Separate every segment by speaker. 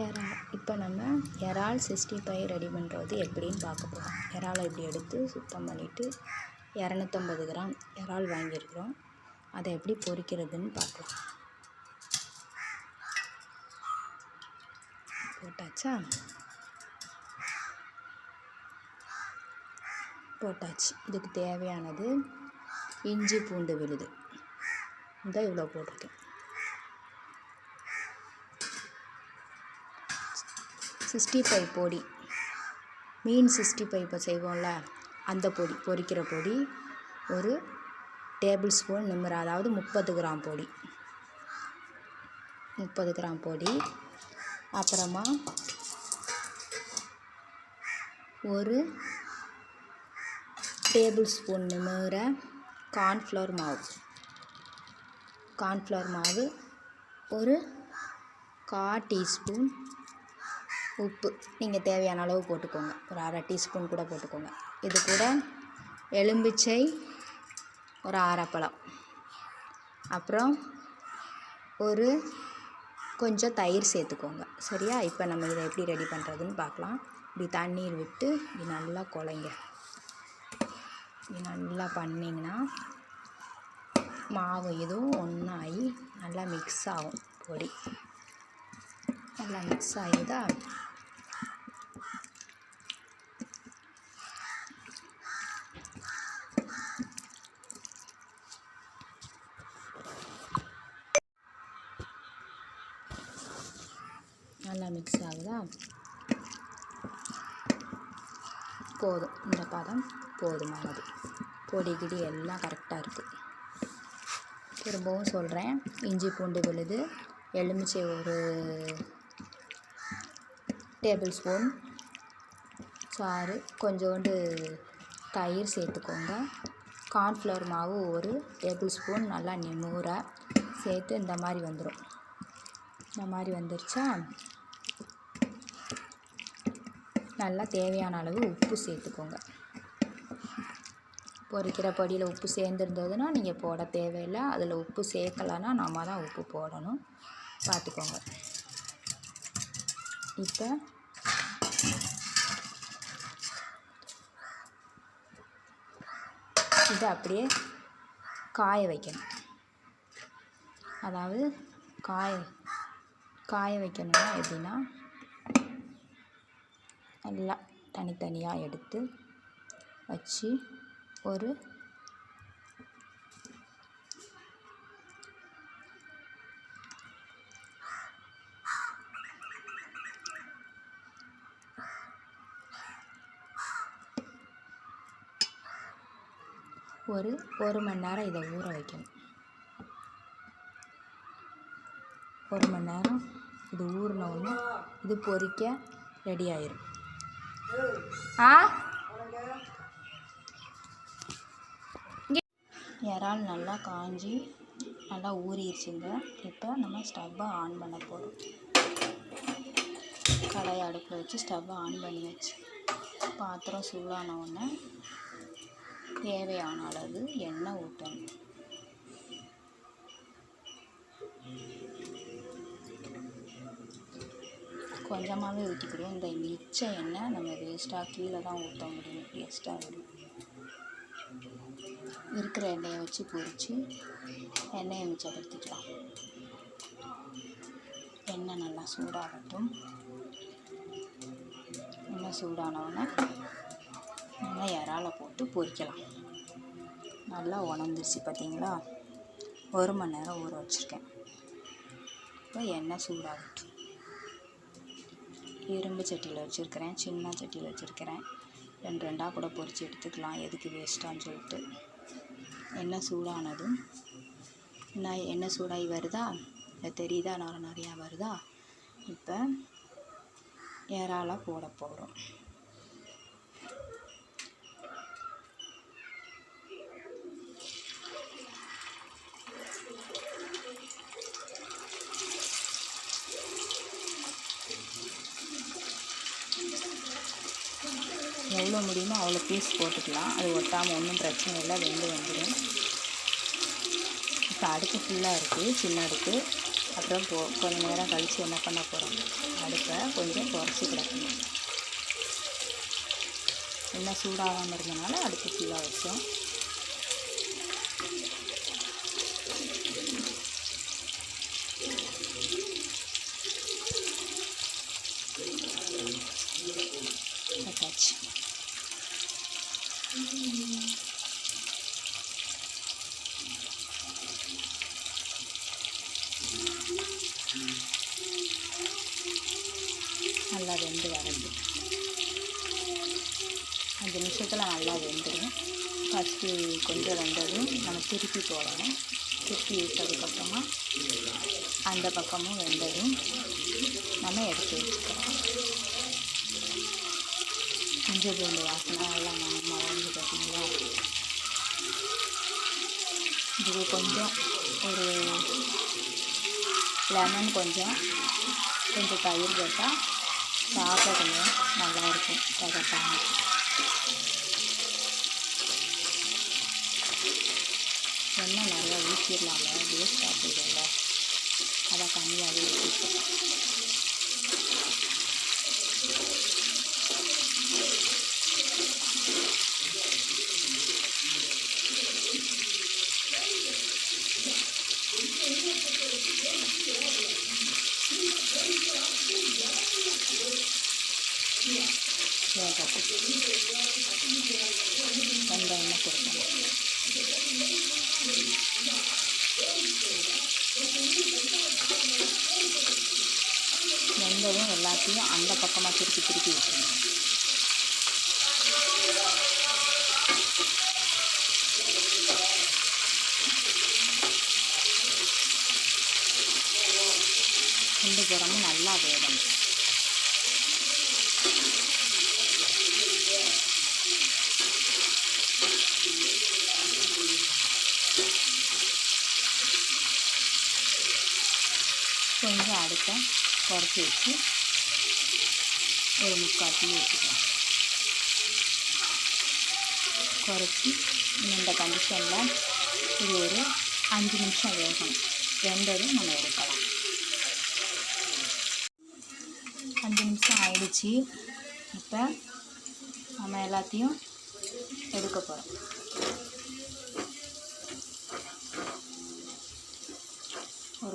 Speaker 1: இறா இப்போ நம்ம இறால் சிக்ஸ்டி ஃபைவ் ரெடி பண்ணுறது எப்படின்னு பார்க்க போகிறோம் இறாலை இப்படி எடுத்து சுத்தம் பண்ணிவிட்டு இரநூத்தம்பது கிராம் இறால் வாங்கியிருக்கிறோம் அதை எப்படி பொரிக்கிறதுன்னு பார்க்கலாம் போட்டாச்சா? போட்டாச்சு. இதுக்கு தேவையானது இஞ்சி பூண்டு விழுது. இந்த இவ்வளோ போட்டிருக்கேன். சிக்ஸ்டி ஃபைவ் பொடி. மீன் சிக்ஸ்டி ஃபைவ் இப்போ செய்வோம்ல அந்த பொடி பொரிக்கிற பொடி ஒரு டேபிள் ஸ்பூன் நிம்மர அதாவது முப்பது கிராம் பொடி. முப்பது கிராம் பொடி. அப்புறமா ஒரு டேபிள் ஸ்பூன் நிமிர கார்ன்ஃப்ளவர் மாவு. கார்ன்ஃப்ளவர் மாவு ஒரு கா டீஸ்பூன் உப்பு. நீங்கள் தேவையான அளவு போட்டுக்கோங்க. ஒரு அரை டீஸ்பூன் கூட போட்டுக்கோங்க. இது கூட எலும்பிச்சை ஒரு அரைப்பழம் அப்புறம் ஒரு கொஞ்சம் தயிர் சேர்த்துக்கோங்க. சரியா? இப்போ நம்ம இதை எப்படி ரெடி பண்ணுறதுன்னு பார்க்கலாம். இப்படி தண்ணீர் விட்டு இப்படி நல்லா குழைங்க. இப்படி நல்லா பண்ணிங்கன்னா மாவு இதுவும் ஒன்றாகி நல்லா மிக்ஸ் ஆகும். பொடி. நல்லா மிக்ஸ் ஆகிதா நல்லா மிக்ஸ் ஆகுதா? போதும். இந்த பதம் போதுமானது பொடி கிடி எல்லாம் கரெக்டாக இருக்குது திரும்பவும் சொல்கிறேன் இஞ்சி பூண்டு விழுது. எலுமிச்சை ஒரு டேபிள் ஸ்பூன் சாறு. கொஞ்சோண்டு தயிர் சேர்த்துக்கோங்க. கார்ன்ஃப்ளவர் மாவு ஒரு டேபிள் ஸ்பூன் நல்லா நிமுற. சேர்த்து இந்த மாதிரி வந்துடும் இந்த மாதிரி வந்துருச்சா? நல்லா தேவையான அளவு உப்பு சேர்த்துக்கோங்க. பொரிக்கிற பொடியில் உப்பு சேர்ந்துருந்ததுன்னா நீங்கள் போட தேவையில்லை. அதில் உப்பு சேர்க்கலைன்னா நம்ம தான் உப்பு போடணும். பார்த்துக்கோங்க இப்போ இதை அப்படியே காய வைக்கணும். அதாவது காய காய வைக்கணும்னா எப்படின்னா நல்லா தனித்தனியாக எடுத்து வச்சு ஒரு ஒரு ஒரு மணி நேரம் இதை ஊற வைக்கணும். ஒரு மணி நேரம் இது ஊறின இது பொறிக்க ரெடி ஆயிரும். ஆ? இறால் நல்லா காஞ்சி நல்லா ஊறிடுச்சுங்க இப்போ நம்ம ஸ்டவ்வை ஆன் பண்ண போகிறோம் கடாயை அடுப்பில் வச்சு ஸ்டவ்வை ஆன் பண்ணி வச்சு பாத்திரம் சூடான உடனே தேவையான அளவு எண்ணெய் ஊற்றணும். கொஞ்சமாகவே ஊற்றிக்கிறோம் இந்த மிச்ச எண்ணெய் நம்ம வேஸ்ட்டாக கீழே தான் ஊற்ற முடியும். வேஸ்ட்டாக வரும். இருக்கிற எண்ணெயை வச்சு பொரித்து எண்ணெயை மிச்சப்படுத்திக்கலாம். எண்ணெய் நல்லா சூடாகட்டும். எண்ணெய் சூடானவுடனே நல்லா இறால போட்டு பொறிக்கலாம். நல்லா உணர்ந்துருச்சு பார்த்தீங்களா? ஒரு மணி நேரம் ஊற வச்சுருக்கேன். இப்போ எண்ணெய் சூடாகட்டும். இரும்பு சட்டியில் வச்சுருக்கிறேன். சின்ன சட்டியில் வச்சுருக்கிறேன். ரெண்டு ரெண்டாக கூட பொரித்து எடுத்துக்கலாம். எதுக்கு வேஸ்ட்டான்னு சொல்லிட்டு. எண்ணெய் சூடானதும் நான் எண்ணெய் சூடாகி வருதா? இல்லை தெரியுதா? நுர நிறையா வருதா? இப்போ ஏறாலாக போட போகிறோம் எவ்வளோ முடியுமோ அவ்வளோ பீஸ் போட்டுக்கலாம். அது ஒட்டாமல் ஒன்றும் பிரச்சனை இல்லை வெந்து வந்துடும். இப்போ அடுப்பு ஃபுல்லாக இருக்குது சின்ன அடுப்பு. அப்புறம் போ கொஞ்ச நேரம் கழித்து என்ன பண்ண போகிறோம் அடுப்பை கொஞ்சம் குறைச்சி கிடக்கணும். என்ன சூடாகாமல் இருந்தனால அடுப்பு ஃபுல்லாக வச்சோம். வச்சாச்சு நல்லா வெந்து வரது அஞ்சு நிமிஷத்தில் நல்லா வெந்துடும் ஃபஸ்ட்டு கொஞ்சம் வெந்ததும் நம்ம திருப்பி போடணும். திருப்பி விட்டதுக்கப்புறமா அந்த பக்கமும் வெந்ததும் நம்ம எடுத்து வச்சுக்கலாம். இஞ்சி பூண்டு வாசனை எல்லாம் நம்ம பார்த்தீங்களா? இது கொஞ்சம் ஒரு லெமன் கொஞ்சம் கொஞ்சம் தயிர் போட்டால் சாப்பிட நல்லா நல்லாயிருக்கும். கரெக்டாக எண்ணெய் நிறையா ஊற்றிடலாங்க வேஸ்ட் போயிடும்ல. அதை கம்மியாகவே ஊற்றிட்டோம் வெங்காயமாக கொடுக்கணும் வெந்ததும் எல்லாத்தையும் அந்த பக்கமாக திருப்பி திருப்பி வைக்கணும் ரெண்டு புறமும் நல்லா வேகணும். கொஞ்சம் அடுப்பை குறைச்சி வச்சு ஒரு முக்கால் டீ வச்சுக்கலாம் குறைச்சி இந்த கண்டிஷனில் இது ஒரு அஞ்சு நிமிஷம் வேகணும். வெந்ததும் நம்ம எடுக்கலாம். அஞ்சு நிமிஷம் ஆயிடுச்சு. இப்போ நம்ம எல்லாத்தையும் எடுக்க போகிறோம்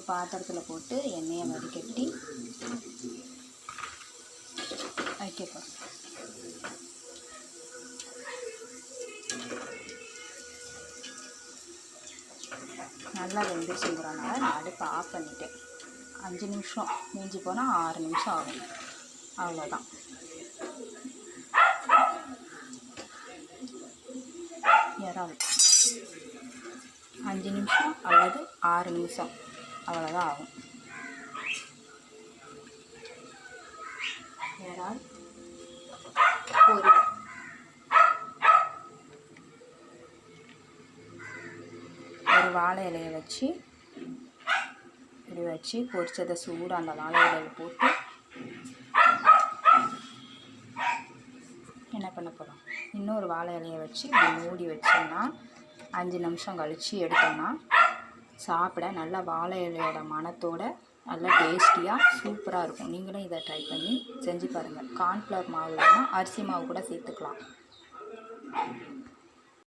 Speaker 1: ஒரு பாத்திரத்தில் போட்டு எண்ணெயை வடிகட்டி வைக்க போகிறோம் நல்லா வெந்துச்சுங்கிறனால நான் அடுப்பை ஆஃப் பண்ணிட்டேன். அஞ்சு நிமிஷம் மிஞ்சி போனால் ஆறு நிமிஷம் ஆகும். அவ்வளோதான் இறால் அஞ்சு நிமிஷம் அல்லது ஆறு நிமிஷம். அவ்வளோதான் ஆகும். இறால் ஒரு வாழை இலையை வச்சு இப்படி வச்சு பொரிச்சதை சூடு அந்த வாழை இலையில் போட்டு என்ன பண்ண போகிறோம் இன்னொரு வாழை இலையை வச்சு மூடி வச்சோம்னா அஞ்சு நிமிஷம் கழித்து எடுத்தோம்னா சாப்பிட நல்லா வாழை இலையோட மணத்தோட நல்லா டேஸ்டியாக சூப்பராக இருக்கும். நீங்களும் இதை ட்ரை பண்ணி செஞ்சு பாருங்கள் கார்ன்ஃப்ளவர் மாவு இல்லைன்னா அரிசி மாவு கூட சேர்த்துக்கலாம்.